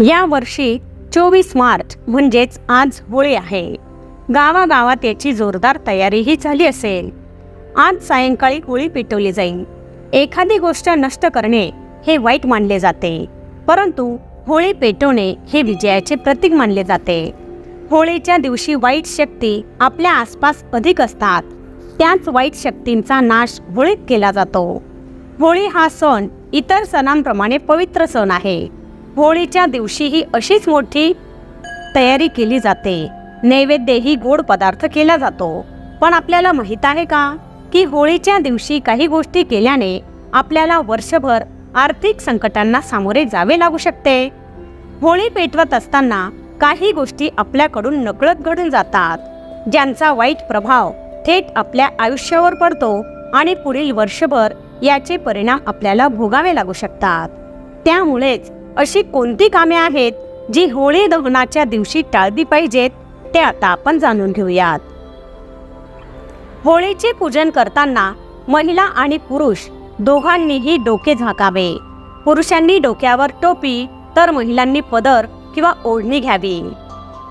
या वर्षी चोवीस मार्च म्हणजेच आज होळी आहे. गावागावात याची जोरदार तयारीही झाली असेल. आज सायंकाळी होळी पेटवली जाईल. एखादी गोष्ट नष्ट करणे हे वाईट मानले जाते. परंतु होळी पेटवणे हे विजयाचे प्रतीक मानले जाते. होळीच्या दिवशी वाईट शक्ती आपल्या आसपास अधिक असतात. त्याच वाईट शक्तींचा नाश होळीत केला जातो. होळी हा सण इतर सणांप्रमाणे पवित्र सण आहे. होळीच्या दिवशीही अशीच मोठी तयारी केली जाते. नैवेद्यही गोड पदार्थ केला जातो. पण आपल्याला माहीत आहे का की होळीच्या दिवशी काही गोष्टी केल्याने आपल्याला वर्षभर आर्थिक संकटांना सामोरे जावे लागू शकते. होळी पेटवत असताना काही गोष्टी आपल्याकडून नकळत घडून जातात. ज्यांचा वाईट प्रभाव थेट आपल्या आयुष्यावर पडतो आणि पुढील वर्षभर याचे परिणाम आपल्याला भोगावे लागू शकतात. त्यामुळेच अशी कोणती कामे आहेत जी होळी दहनाच्या दिवशी टाळली पाहिजेत ते आता आपण जाणून घेऊयात. होळीचे पूजन करताना महिला आणि पुरुष दोघांनीही डोके झाकावे. पुरुषांनी डोक्यावर टोपी तर महिलांनी पदर किंवा ओढणी घ्यावी.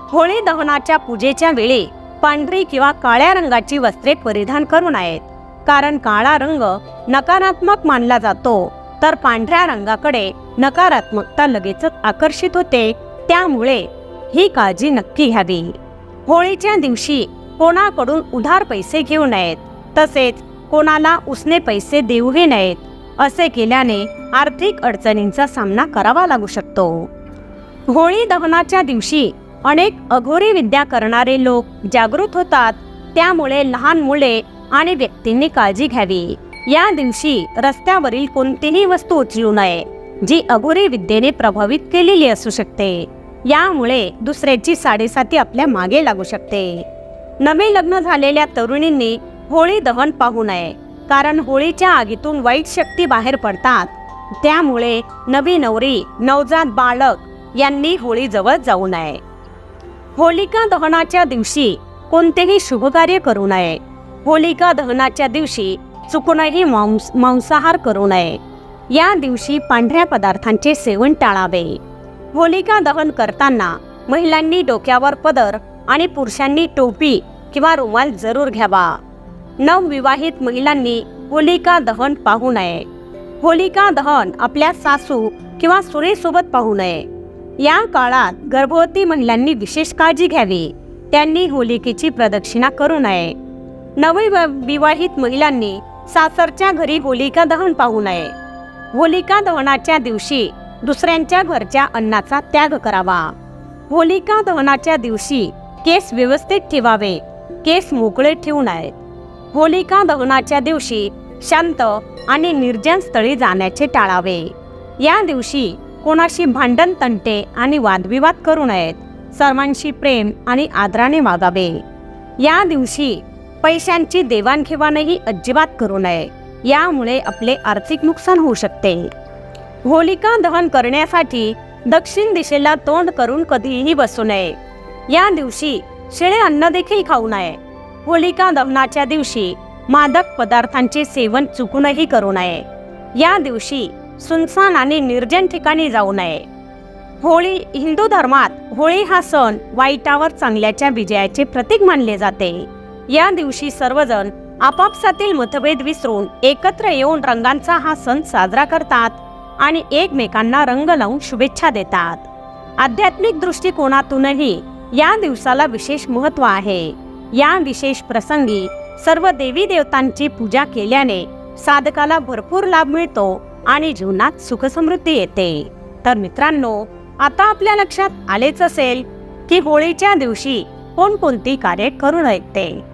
होळी दहनाच्या पूजेच्या वेळी पांढरी किंवा काळ्या रंगाची वस्त्रे परिधान करू नयेत कारण काळा रंग नकारात्मक मानला जातो. तर पांढऱ्या रंगाकडे नकारात्मकता लगेचच आकर्षित होते. त्यामुळे ही काळजी नक्की घ्यावी. होळीच्या दिवशी कोणाकडून उधार पैसे घेऊ नयेत तसेच कोणाला उसने पैसे देऊही नयेत असे केल्याने आर्थिक अडचणींचा सामना करावा लागू शकतो. होळी दहनाच्या दिवशी अनेक अघोरी विद्या करणारे लोक जागृत होतात. त्यामुळे लहान मुले आणि व्यक्तींनी काळजी घ्यावी. या दिवशी रस्त्यावरील कोणतीही वस्तू उचलू नये जी अघोरी विद्येने प्रभावित केलेली असू शकते. यामुळे दुसऱ्याची साडेसाती आपल्या मागे लागू शकते. नवे लग्न झालेल्या तरुणींनी होळी दहन पाहू नये कारण होळीच्या आगीतून वाईट शक्ती बाहेर पडतात. त्यामुळे नवी नवरी नवजात बालक यांनी होळीजवळ जाऊ नये. होलिका दहनाच्या दिवशी कोणतेही शुभकार्य करू नये. होलिका दहनाच्या दिवशी चुकूनही मांस मांसाहार करू नये. या दिवशी पांढऱ्या पदार्थांचे सेवन टाळावे. होलिका दहन करताना महिलांनी डोक्यावर पदर आणि पुरुषांनी टोपी किंवा रुमाल जरूर घ्यावा. नवविवाहित महिलांनी होलिका दहन पाहू नये. होलिका दहन आपल्या सासू किंवा सुरेसोबत पाहू नये. या काळात गर्भवती महिलांनी विशेष काळजी घ्यावी. त्यांनी होलिकेची प्रदक्षिणा करू नये. नवविवाहित महिलांनी सासरच्या घरी होलिका दहन पाहू नये. होलिका दहनाच्या दिवशी दुसऱ्यांच्या घरच्या अन्नाचा त्याग करावा. होलिका दहनाच्या दिवशी केस व्यवस्थित ठेवावे केस मोकळे ठेवू नयेत होलिका दहनाच्या दिवशी शांत आणि निर्जन स्थळी जाण्याचे टाळावे. या दिवशी कोणाशी भांडण तंटे आणि वादविवाद करू नयेत. सर्वांशी प्रेम आणि आदराने वागावे. या दिवशी पैशांची देवाणघेवाणही अजिबात करू नये. यामुळे आपले आर्थिक नुकसान होऊ शकते. होलिका दहन करण्यासाठी दक्षिण दिशेला तोंड करून कधीही बसू नये. या दिवशी शिळे अन्न देखील खाऊ नये. होलिका दहनाच्या दिवशी मादक पदार्थांचे सेवन चुकूनही करू नये. या दिवशी सुनसान आणि निर्जन ठिकाणी जाऊ नये. होळी हिंदू धर्मात होळी हा सण वाईटावर चांगल्याच्या विजयाचे प्रतीक मानले जाते. या दिवशी सर्वजण आपापसातील मतभेद विसरून एकत्र येऊन रंगांचा हा सण साजरा करतात आणि एकमेकांना रंग लावून शुभेच्छा देतात. आध्यात्मिक दृष्टिकोनातूनही या दिवसाला विशेष महत्त्व आहे. या विशेष प्रसंगी सर्व देवी देवतांची पूजा केल्याने साधकाला भरपूर लाभ मिळतो आणि जीवनात सुखसमृद्धी येते. तर मित्रांनो आता आपल्या लक्षात आलेच असेल की होळीच्या दिवशी कोणकोणती कार्य करू नयेत ते